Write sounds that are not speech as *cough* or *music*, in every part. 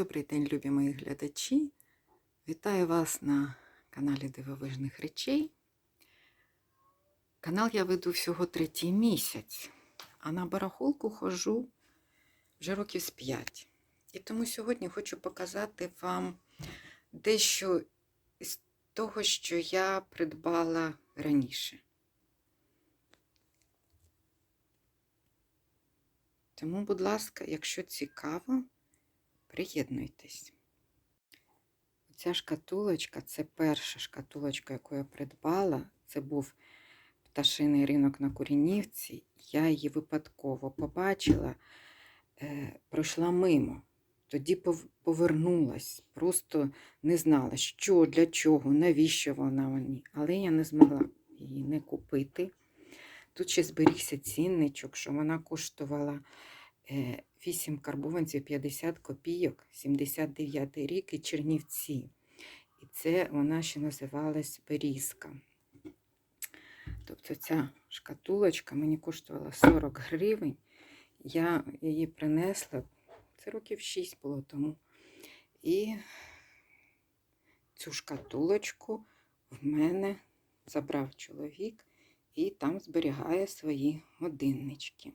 Добрий день, любі мої глядачі. Вітаю вас на каналі Дивовижних речей. Канал я веду всього третій місяць, а на барахолку ходжу вже років з 5. І тому сьогодні хочу показати вам дещо з того, що я придбала раніше. Тому, будь ласка, якщо цікаво, приєднуйтесь. Ця шкатулочка це перша шкатулочка, яку я придбала. Це був пташиний ринок на Курінівці. Я її випадково побачила, е, пройшла мимо. Тоді пов- повернулась, просто не знала, що, для чого, навіщо вона мені. Але я не змогла її не купити. Тут ще зберігся цінничок, що вона коштувала 8 карбованців 50 копійок, 79 рік і Чернівці. І це вона ще називалась Берізка. Тобто ця шкатулочка мені коштувала 40 гривень. Я її принесла, це років 6 було тому. І цю шкатулочку в мене забрав чоловік і там зберігає свої годиннички.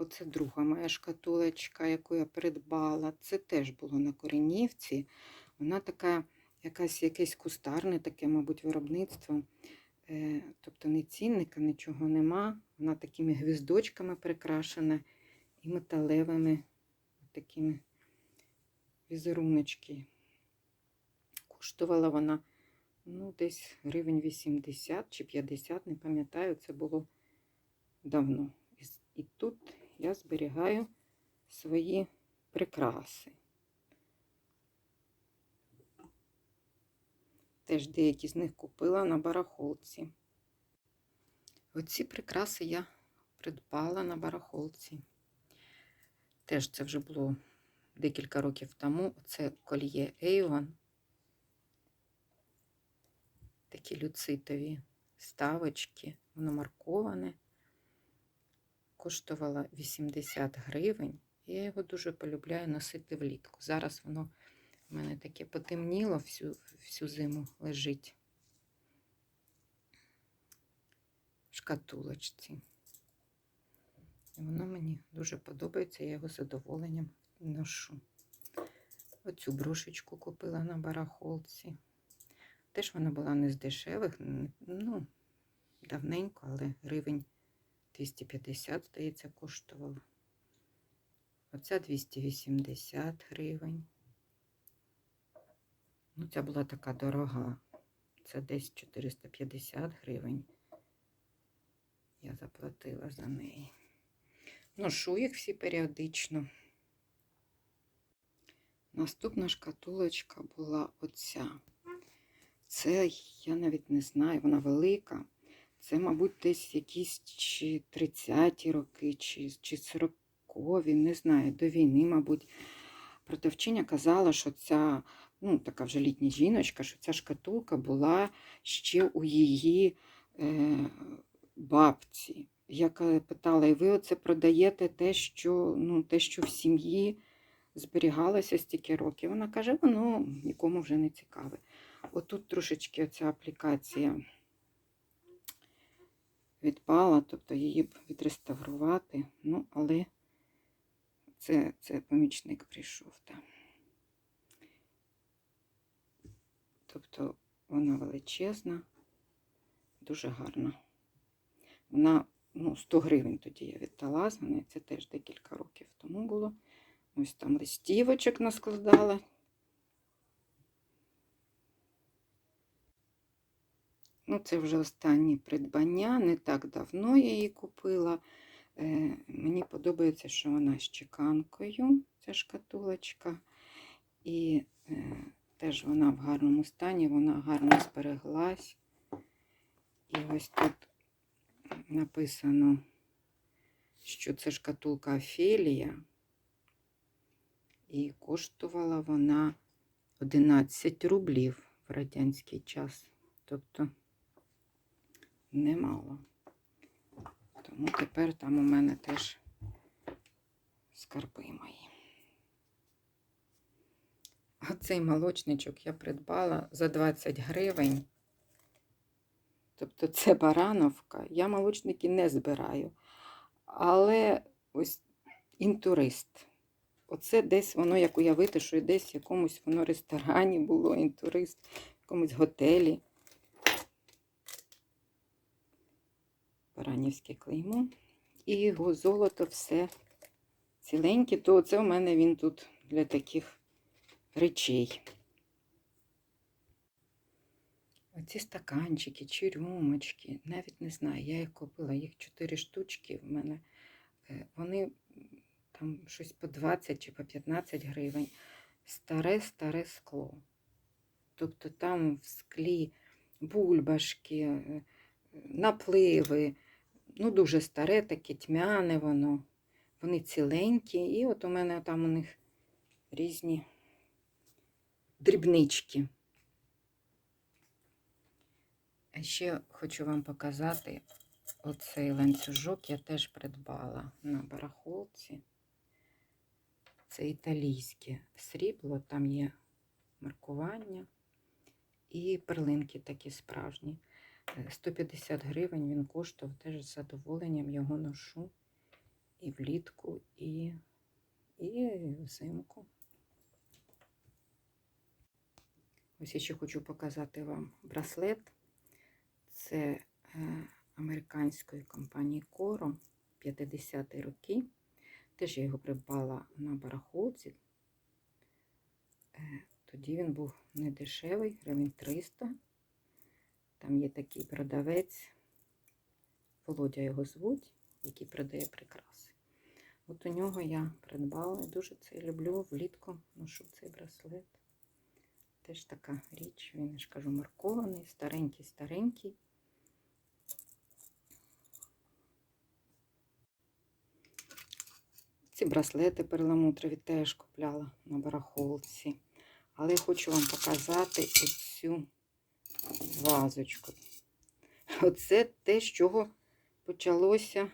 Оце друга моя шкатулочка, яку я придбала. Це теж було на Коренівці. Вона така, якась, якесь кустарне, таке, мабуть, виробництво. Е, тобто не цінника, нічого нема. Вона такими гвіздочками прикрашена і металевими такими візеруночки. Коштувала вона ну, десь гривень 80 чи 50, не пам'ятаю, це було давно. І тут я зберігаю свої прикраси. Теж деякі з них купила на барахолці. Оці прикраси я придбала на барахолці. Теж це вже було декілька років тому. Це кольє Avon. Такі люцитові ставочки, воно марковане. Коштувало 80 гривень. Я його дуже полюбляю носити влітку. Зараз воно в мене таке потемніло всю, всю зиму лежить в шкатулочці. І воно мені дуже подобається, я його задоволенням ношу. Оцю брошечку купила на барахолці. Теж вона була не з дешевих, ну, давненько, але гривень 250, здається, коштувала. Оця 280 гривень. Ну, ця була така дорога. Це десь 450 гривень. Я заплатила за неї. Ношу їх всі періодично. Наступна шкатулочка була оця. Це, я навіть не знаю, вона велика. Це, мабуть, десь якісь чи 30-ті роки, чи, чи 40-ві, не знаю, до війни, мабуть. Продавчиня казала, що ця, ну, така вже літня жіночка, що ця шкатулка була ще у її е, бабці. Я питала, і ви оце продаєте те, що, ну, те, що в сім'ї зберігалося стільки років. Вона каже, воно нікому вже не цікаве. Отут трошечки оця аплікація відпала, тобто її б відреставрувати. Ну, але це, це помічник прийшов. Так. Тобто вона величезна, дуже гарна. Вона ну, 100 гривень тоді я віддала за неї. Це теж декілька років тому було. Ось там листівочок наскладала. Ну, це вже останнє придбання. Не так давно я її купила. Е, Мені подобається, що вона з чеканкою, ця шкатулочка. І е, теж вона в гарному стані, вона гарно збереглась. І ось тут написано, що це шкатулка Офелія. І коштувала вона 11 рублів в радянський час. Тобто немало. Тому тепер там у мене теж скарби мої. Оцей молочничок я придбала за 20 гривень. Тобто це барановка. Я молочники не збираю. Але ось інтурист. Оце десь воно, як уявити, що десь в якомусь воно ресторані було, інтурист, в якомусь готелі. Баранівське клеймо. І його золото все ціленьке, то це у мене він тут для таких речей. Оці стаканчики чи рюмочки, навіть не знаю, я їх купила, їх 4 штучки в мене. Е, Вони там щось по 20 чи по 15 гривень. Старе-старе скло. Тобто там в склі бульбашки, е, напливи, ну дуже старе, таке тьмяне воно. Вони ціленькі, і от у мене там у них різні дрібнички. А ще хочу вам показати оцей ланцюжок я теж придбала на барахолці. Це італійське срібло, там є маркування і перлинки такі справжні. Е, 150 гривень він коштував, теж з задоволенням його ношу і влітку, і, і взимку. Ось я ще хочу показати вам браслет. Це е, американської компанії Coro 50-ті роки. Теж я його придбала на барахолці. Е, тоді він був не дешевий, гривень 300. Там є такий продавець, Володя його звуть, який продає прикраси. От у нього я придбала, дуже це люблю, влітку ношу цей браслет. Теж така річ, він, я ж кажу, маркований, старенький-старенький. Ці браслети перламутрові теж купляла на барахолці. Але хочу вам показати оцю вазочку. *laughs* Оце те, з чого почалося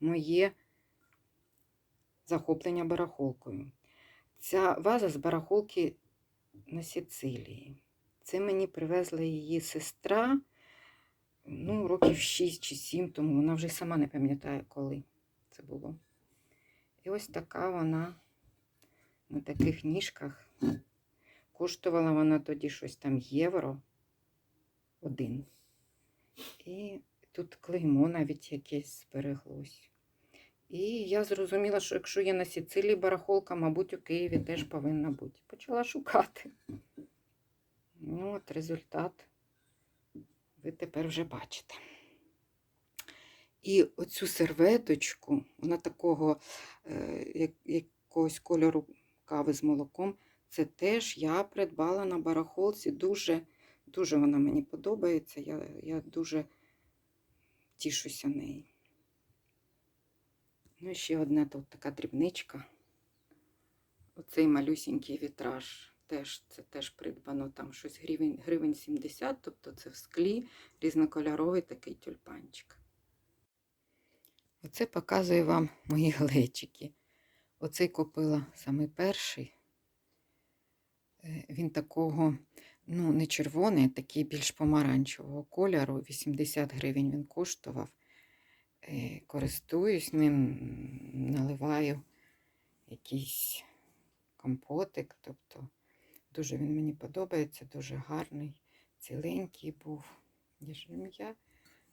моє захоплення барахолкою. Ця ваза з барахолки на Сицилії. Це мені привезла її сестра, ну, років 6 чи 7 тому. Вона вже сама не пам'ятає, коли це було. І ось така вона на таких ніжках. Коштувала вона тоді щось там євро один. І тут клеймо навіть якесь збереглось. І я зрозуміла, що якщо є на Сицилії барахолка, мабуть, у Києві теж повинна бути. Почала шукати. Ну, от результат ви тепер вже бачите. І оцю серветочку, вона такого е, якогось кольору кави з молоком, це теж я придбала на барахолці. Дуже, дуже вона мені подобається. Я, я дуже тішуся нею. Ну, і ще одна тут така дрібничка. Оцей малюсінький вітраж. Теж, це теж придбано там щось гривень, гривень 70, тобто це в склі різнокольоровий такий тюльпанчик. Оце показує вам мої глечики. Оцей купила саме перший. Е, Він такого, ну, не червоний, такий більш помаранчевого кольору. 80 гривень він коштував. Е, Користуюсь ним, наливаю якийсь компотик. Тобто дуже він мені подобається, дуже гарний, ціленький був. Я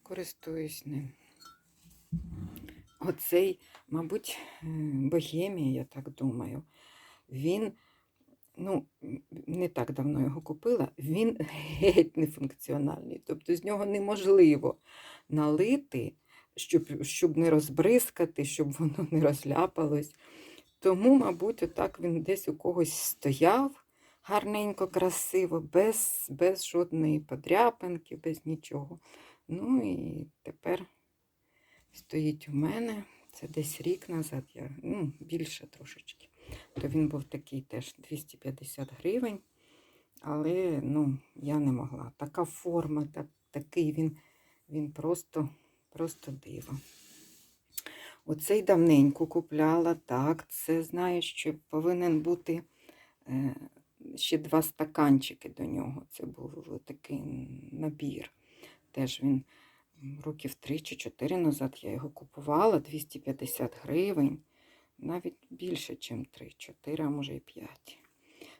користуюсь ним. Оцей, мабуть, е, богемія, я так думаю. Він, ну, не так давно його купила, він геть нефункціональний. Тобто з нього неможливо налити, щоб, щоб не розбризкати, щоб воно не розляпалось. Тому, мабуть, отак він десь у когось стояв гарненько, красиво, без, без жодної подряпинки, без нічого. Ну і тепер стоїть у мене. Це десь рік назад, я, ну, більше трошечки. То він був такий теж 250 гривень. Але ну, я не могла. Така форма, так, такий він, він просто, просто диво. Оцей давненько купляла, так, це знаю, що повинен бути е, ще два стаканчики до нього. Це був такий набір. Теж він років 3 чи 4 назад я його купувала 250 гривень. Навіть більше, ніж 3, 4, а може і 5.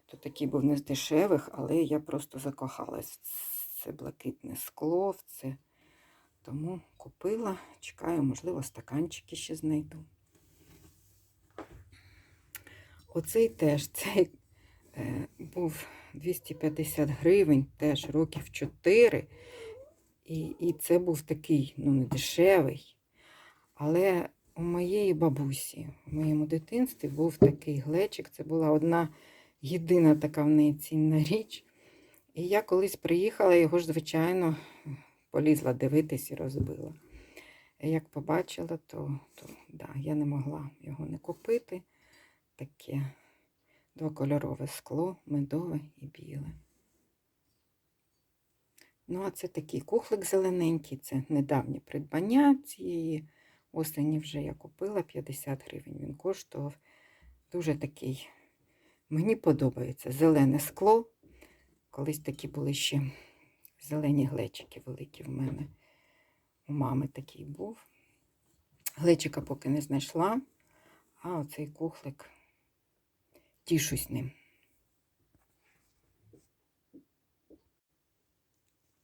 То такий був не з дешевих, але я просто закохалась в це блакитне скло, в це. Тому купила, чекаю, можливо, стаканчики ще знайду. Оцей теж цей е, був 250 гривень, теж років 4. І, і це був такий, ну, не дешевий. Але у моєї бабусі, в моєму дитинстві був такий глечик. Це була одна єдина така в неї цінна річ. І я колись приїхала, його ж, звичайно, полізла дивитись і розбила. Як побачила, то, то да, я не могла його не купити. Таке двокольорове скло, медове і біле. Ну, а це такий кухлик зелененький, це недавнє придбання цієї осені вже я купила 50 гривень. Він коштував дуже такий. Мені подобається зелене скло. Колись такі були ще зелені глечики великі в мене. У мами такий був. Глечика поки не знайшла, а оцей кухлик тішусь ним.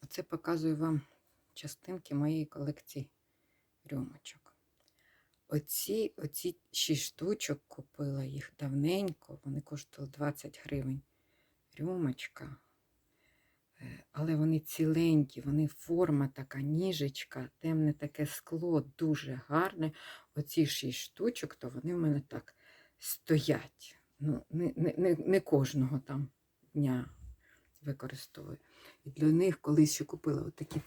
Оце показую вам частинки моєї колекції рюмочок. Оці, оці шість штучок купила їх давненько, вони коштували 20 гривень. Рюмочка. Е, Але вони ціленькі, вони форма така, ніжечка, темне таке скло, дуже гарне. Оці шість штучок, то вони в мене так стоять. Ну, не, не, не, кожного там дня використовую. І для них колись ще купила отакі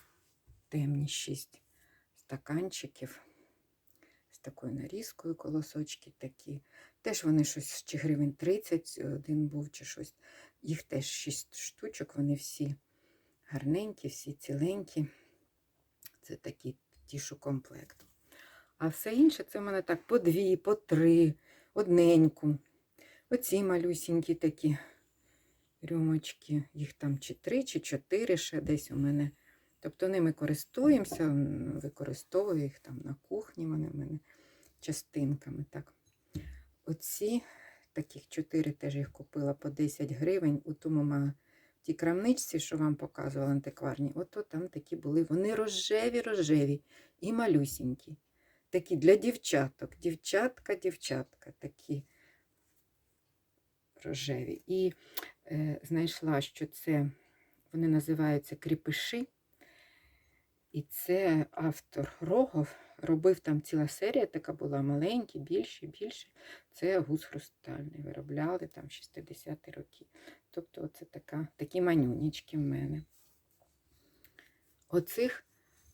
темні шість стаканчиків з такою нарізкою, колосочки такі. Теж вони щось чи гривень 30 один був, чи щось. Їх теж 6 штучок, вони всі гарненькі, всі ціленькі. Це такі тішу комплект. А все інше це в мене так по дві, по три, одненьку. Оці малюсінькі такі рюмочки. Їх там чи три, чи чотири ще десь у мене. Тобто ними користуємося, використовую їх там на кухні, вони в мене частинками. Так. Оці таких чотири теж їх купила по 10 гривень. У тому тій крамничці, що вам показувала антикварні, ото там такі були. Вони рожеві, рожеві і малюсінькі. Такі для дівчаток. Дівчатка, дівчатка, такі рожеві. І е, знайшла, що це вони називаються кріпиші. І це автор Рогов робив там ціла серія, така була маленькі, більші, більші. Це гус хрустальний. Виробляли там 60-ті роки. Тобто, це така, такі манюнічки в мене. Оцих,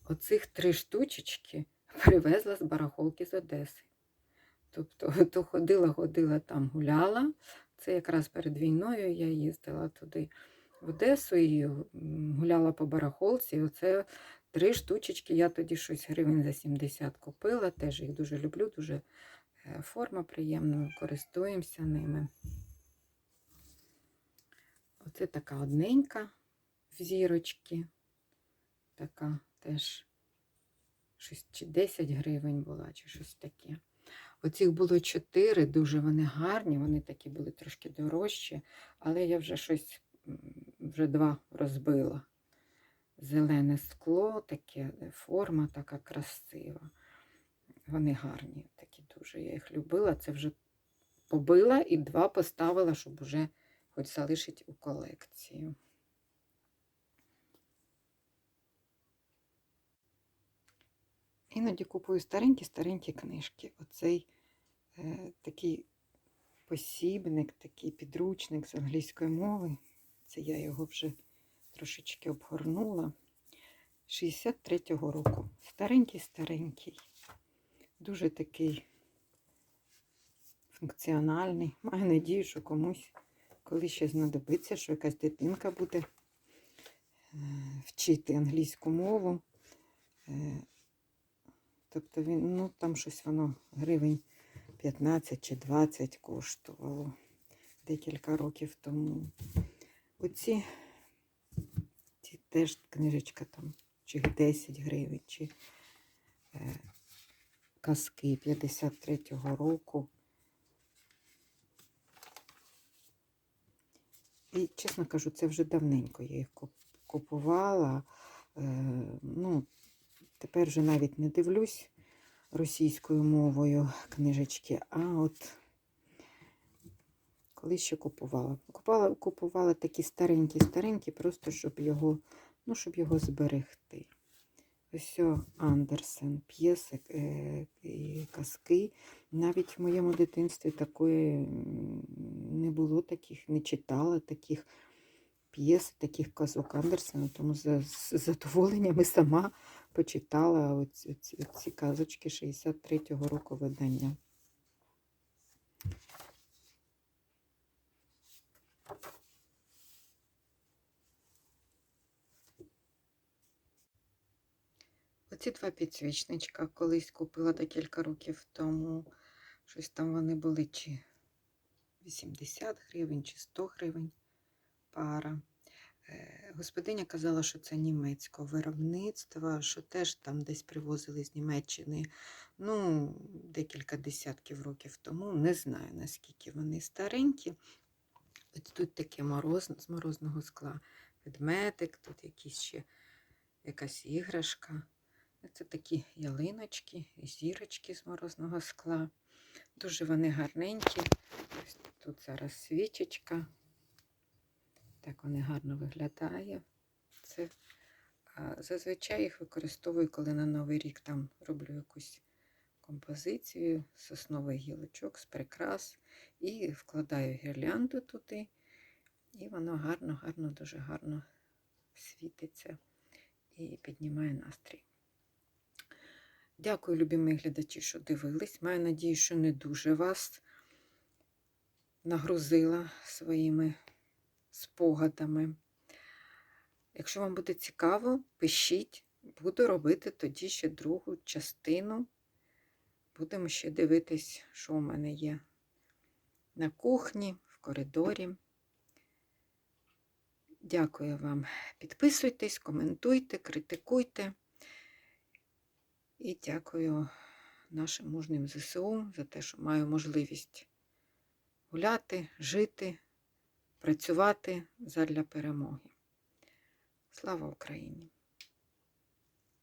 оцих три штучечки *laughs* привезла з барахолки з Одеси. Тобто, *laughs* то ходила, ходила там, гуляла. Це якраз перед війною я їздила туди в Одесу і гуляла по барахолці. Оце три штучечки. Я тоді щось гривень за 70 купила. Теж їх дуже люблю, дуже е, форма приємна, користуємося ними. Оце така одненька в зірочки. Така теж щось чи 10 гривень була, чи щось таке. Оцих було чотири, дуже вони гарні, вони такі були трошки дорожчі, але я вже щось, вже два розбила. Зелене скло, таке е, форма така красива. Вони гарні, такі дуже. Я їх любила. Це вже побила і два поставила, щоб уже хоч залишити у колекцію. Іноді купую старенькі-старенькі книжки. Оцей е, такий посібник, такий підручник з англійської мови. Це я його вже трошечки обгорнула. 63-го року. Старенький-старенький. Дуже такий функціональний. Маю надію, що комусь коли ще знадобиться, що якась дитинка буде е, вчити англійську мову. Е, Тобто він, ну там щось воно гривень 15 чи 20 коштувало. декілька років тому. Оці ці теж книжечка там, чи 10 гривень, чи е, казки 53-го року. І, чесно кажу, це вже давненько я їх купувала. Е, ну, тепер вже навіть не дивлюсь російською мовою книжечки, а от колись ще купувала. Купувала, купувала такі старенькі-старенькі, просто щоб його, ну, щоб його зберегти. Ось Андерсен, п'єси е, казки. Навіть в моєму дитинстві такої не було таких, не читала таких п'єс, таких казок Андерсена, тому з задоволенням і сама почитала оці, оці, оці казочки 63-го року видання. Оці два підсвічничка колись купила декілька років тому. Щось там вони були чи 80 гривень, чи 100 гривень пара. Е, Господиня казала, що це німецького виробництва, що теж там десь привозили з Німеччини ну, декілька десятків років тому. Не знаю, наскільки вони старенькі. Ось тут таке мороз, з морозного скла ведмедик, тут якісь ще якась іграшка. Це такі ялиночки, зірочки з морозного скла. Дуже вони гарненькі. Тут зараз свічечка. Так вони гарно виглядає. Це зазвичай їх використовую, коли на Новий рік там роблю якусь композицію з соснових гілочок, з прикрас. І вкладаю гірлянду туди. І воно гарно, гарно, дуже гарно світиться і піднімає настрій. Дякую, любі глядачі, що дивились. Маю надію, що не дуже вас нагрузила своїми спогадами. Якщо вам буде цікаво, пишіть, буду робити тоді ще другу частину. Будемо ще дивитись, що у мене є на кухні, в коридорі. Дякую вам. Підписуйтесь, коментуйте, критикуйте. І дякую нашим мужним ЗСУ за те, що маю можливість гуляти, жити, працювати задля перемоги. Слава Україні!